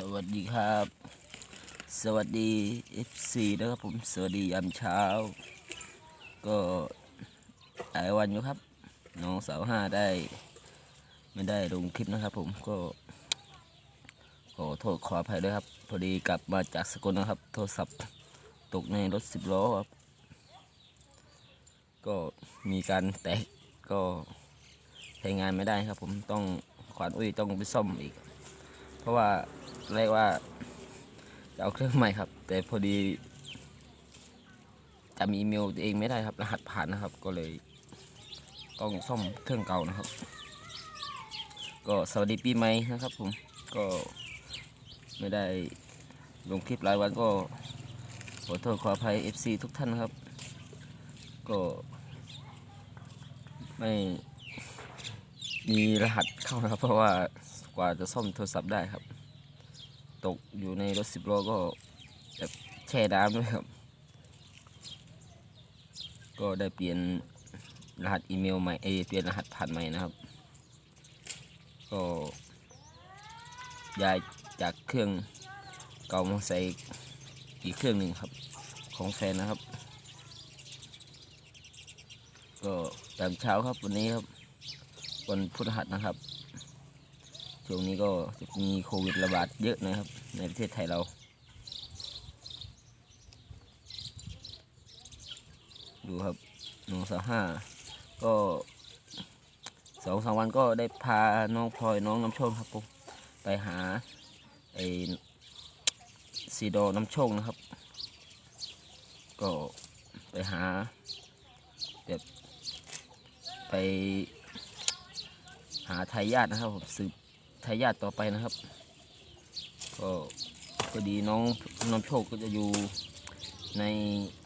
สวัสดีครับ สวัสดี FC นะครับผม สวัสดียามเช้า ก็หลายวันอยู่ครับ น้องสาวห้าได้ ไม่ได้ลงคลิปนะครับผมก็ ขอโทษขออภัยด้วยครับ พอดีกลับมาจากสกลนะครับ โทรศัพท์ตกในรถสิบล้อครับ ก็มีการแตกก็ใช้งานไม่ได้ครับผมต้องขวานอุ้ยต้องไปซ่อมอีก เพราะว่า เรียกว่าจะเอาเครื่องใหม่ครับ แต่พอดีจำอีเมลตัวเองไม่ได้ครับ รหัสผ่านนะครับ ก็เลย ต้องซ่อมเครื่องเก่านะครับ ก็สวัสดีปีใหม่นะครับ ผมก็ไม่ได้ลงคลิปหลายวันก็ขอโทษขออภัย FC ทุกท่านนะครับ ก็ไม่มีรหัสเข้านะครับ เพราะว่ากว่าจะซ่อมโทรศัพท์ได้ครับ ตกอยู่ในรถสิบล้อก็แบบแช่น้ำด้วยครับ ก็ได้เปลี่ยนรหัสอีเมลใหม่เอเปลี่ยนรหัสผ่านใหม่นะครับ ก็ย้ายจากเครื่องเก่ามาใส่อีกเครื่องหนึ่งครับ ของแฟนนะครับ ก็ตามเช้าครับวันนี้ครับวันพุธหัสนะครับ ช่วงนี้ก็จะมีโควิดระบาดเยอะนะครับ ในประเทศไทยเรา ดูครับน้องสาวห้าก็สองสามวันก็ได้พาน้องพลอยน้องน้ำโชคครับผมไปหาไอ้ซีโดน้ำโชคนะครับ ก็ไปหาแบบไปหาทายาทนะครับผมสืบทายาทต่อไปนะครับ ก็พอดีน้องน้องโชคก็จะอยู่ใน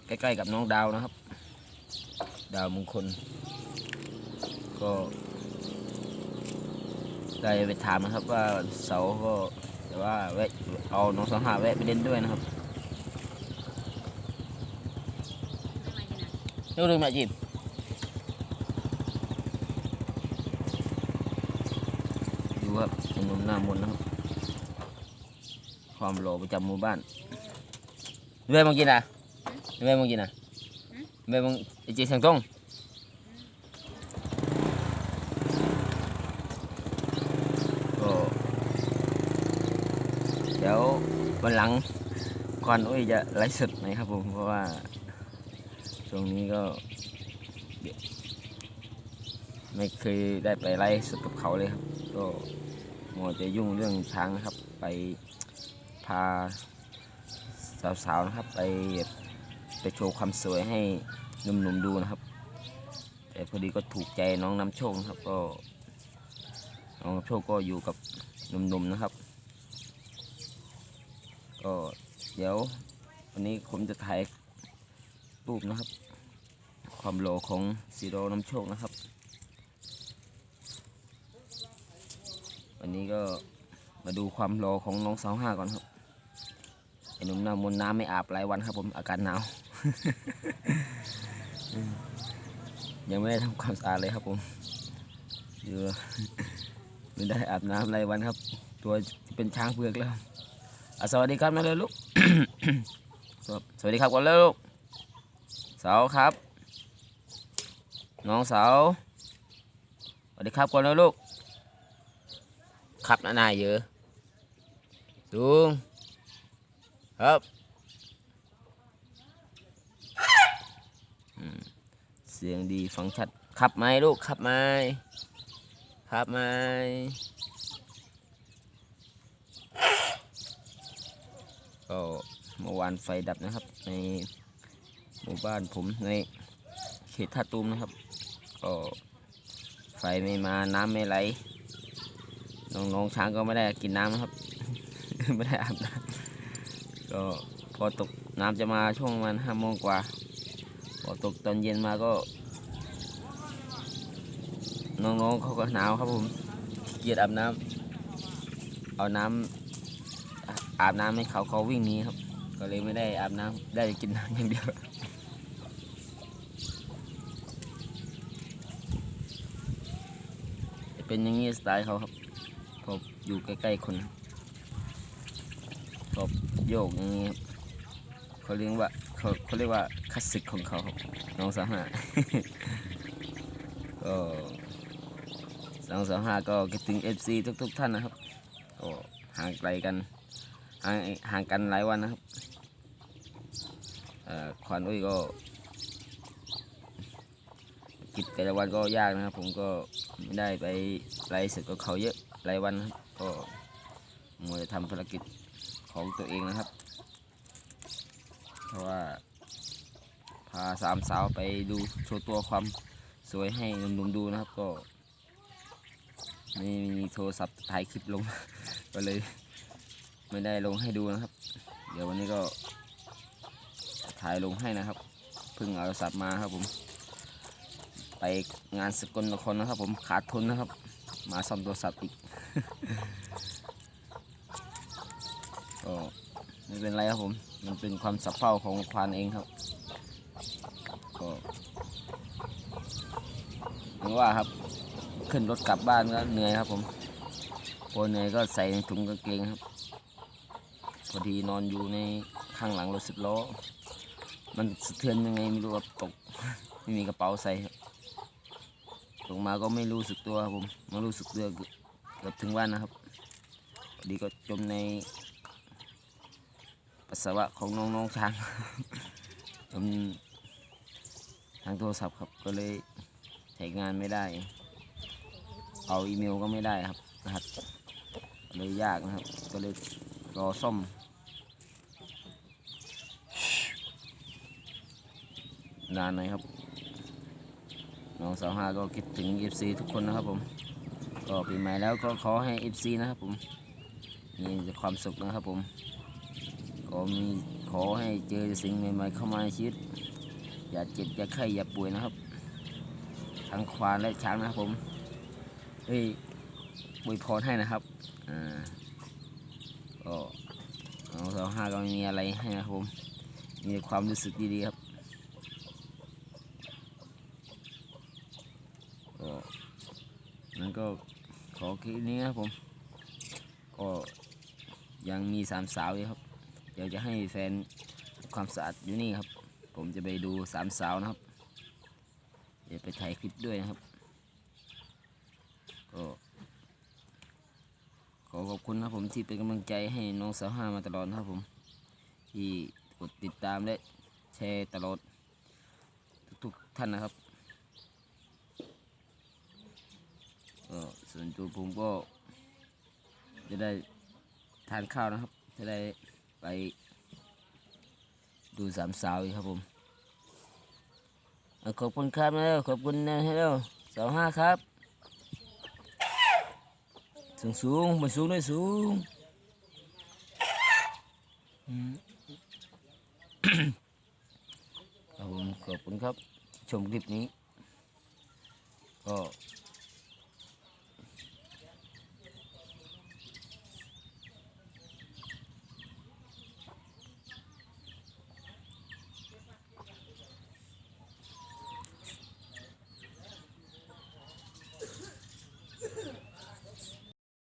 ใกล้ๆกับน้องดาวนะครับ ดาวมงคล ก็ได้ไปถามนะครับว่าเสาก็แต่ว่าแวะเอาน้องสองหาแวะไปเล่นด้วยนะครับนู่นนึงมาจิมดูครับถนนหน้ามนนะครับ ความโลประจำหมู่บ้านเว้ยมองกินอะเว้ยมองกินอะเว้ยมองไอจีเสียงตรงก็เดี๋ยววันหลังก่อนอุ้ยจะไลฟ์สดไหมครับผมเพราะว่าช่วงนี้ก็ไม่เคยได้ไปไลฟ์สดกับเขาเลยครับ ก็มัวจะยุ่งเรื่องช้างนะครับ ไป พาสาวๆนะครับไปไปโชว์ความสวยให้หนุ่มๆดูนะครับ แต่พอดีก็ถูกใจน้องน้ำโชคนะครับก็น้องโชคก็อยู่กับหนุ่มๆนะครับ ก็เดี๋ยววันนี้ผมจะถ่ายรูปนะครับ ความโหลของซีโรน้ำโชคนะครับ วันนี้ก็ มาดูความโหลของน้องสาวห้าก่อนครับไอ้หนุ่มน้ำมนน้ำไม่อาบหลายวันครับผมอากาศหนาว ยังไม่ได้ทำความสะอาดเลยครับผมเดี๋ยวไม่ได้อาบน้ำรายวันครับ ตัวเป็นช้างเผือกแล้วอะสวัสดีครับนะเลยลูกสวัสดีครับก่อนเลยลูกเสาวครับ น้องสาวสวัสดีครับก่อนเลยลูก ครับนานายเยอะลุงครับเสียงดีฟังชัดขับไหมลูกขับไหมครับไหมก็เมื่อวานไฟดับนะครับ ในหมู่บ้านผมในเขตท่าตูมนะครับ ก็ไฟไม่มาน้ำไม่ไหล น้องๆช้างก็ไม่ได้กินน้ำนะครับ ไม่ได้อาบน้ำก็พอตกน้ำจะมาช่วงประมาณห้าโมงกว่า พอตกตอนเย็นมาก็ น้องๆเขาก็หนาวครับผมเกียดอาบน้ำเอาน้ำอาบน้ำให้เขาเขาวิ่งหนีครับ ก็เลยไม่ได้อาบน้ำได้กินน้ำอย่างเดียวเป็นอย่างนี้สไตล์เขาครับ อยู่ใกล้ๆคนชอบโยกอย่างนี้ครับเขาเรียกว่าเขาเขาเรียกว่าคลาสสิกของเขาน้องสาวห้าก็สองสองห้าก็คิดถึง FC ทุก ๆ ท่านนะครับก็ห่างไกลกันห่างห่างกันหลายวันนะครับเอ่อควันอุ้ยก็กิจแต่ละวันก็ยากนะครับ ผมก็ ไม่ได้ไปไล่สึกกับเขาเยอะหลายวันก็มัวจะทำภารกิจของตัวเองนะครับ เพราะว่า พาสามสาวไปดูโชว์ตัวความสวยให้หนุ่มๆดูนะครับก็ไม่มีโทรศัพท์ถ่ายคลิปลง ก็เลยไม่ได้ลงให้ดูนะครับ เดี๋ยววันนี้ก็ถ่ายลงให้นะครับ เพิ่งเอาโทรศัพท์มาครับผม ไปงานสกลนครนะครับ ผมขาดทุนนะครับ มาซ่อมโทรศัพท์อีกก็ไม่เป็นไรครับผม มันเป็นความสับเพร่าของควานเองครับ ก็อย่างว่าครับ ขึ้นรถกลับบ้านก็เหนื่อยครับ ผมพอเหนื่อยก็ใส่ถุงกางเกงครับพอดีนอนอยู่ในข้างหลังรถสิบล้อ มันสะเทือนยังไงไม่รู้ครับตก ไม่มีกระเป๋าใส่ ครับตกมาก็ไม่รู้สึกตัวครับผมมารู้สึกตัวเกือบถึงบ้านนะครับดีก็จมในปัสสาวะของน้องๆช้างจมทางโทรศัพท์ครับก็เลยใช้งานไม่ได้ เอาอีเมลก็ไม่ได้ครับรหัสเลยยากนะครับ ก็เลยรอซ่อมนานหน่อยครับ น้องสาวห้าก็คิดถึง FC ทุกคนนะครับผม ก็ปีใหม่แล้วก็ขอให้ FC นะครับผมมีความสุขนะครับผมก็มีขอให้เจอสิ่งใหม่ ๆ เข้ามาในชีวิต อย่าเจ็บอย่าไข้อย่าป่วยนะครับ ทั้งควานและช้างนะครับผมเฮ้ยอวยพรให้นะครับอ่าก็น้องสาวห้าก็ไม่มีอะไรให้นะครับผมมีความรู้สึกดีๆครับ ก็นั้นก็ขอคลิปนี้ครับผม ก็ยังมีสามสาวอยู่ครับ เดี๋ยวจะให้แฟนความสะอาดอยู่นี่ครับ ผมจะไปดูสามสาวนะครับ เดี๋ยวไปถ่ายคลิปด้วยนะครับ ก็ขอขอบคุณนะผมที่เป็นกำลังใจให้น้องสาวห้ามาตลอดนะครับผม ที่กดติดตามและแชร์ตลอดทุกๆท่านนะครับก็ ส่วนตัวผมก็ จะได้ทานข้าวนะครับ จะได้ไป ดูสามสาวอีกครับผมขอบคุณครับนะขอบคุณนะฮัลโหลสองห้าครับ สูงสูงมาสูงด้วยสูงอืมครับผมขอบคุณครับ ชมคลิปนี้ ก็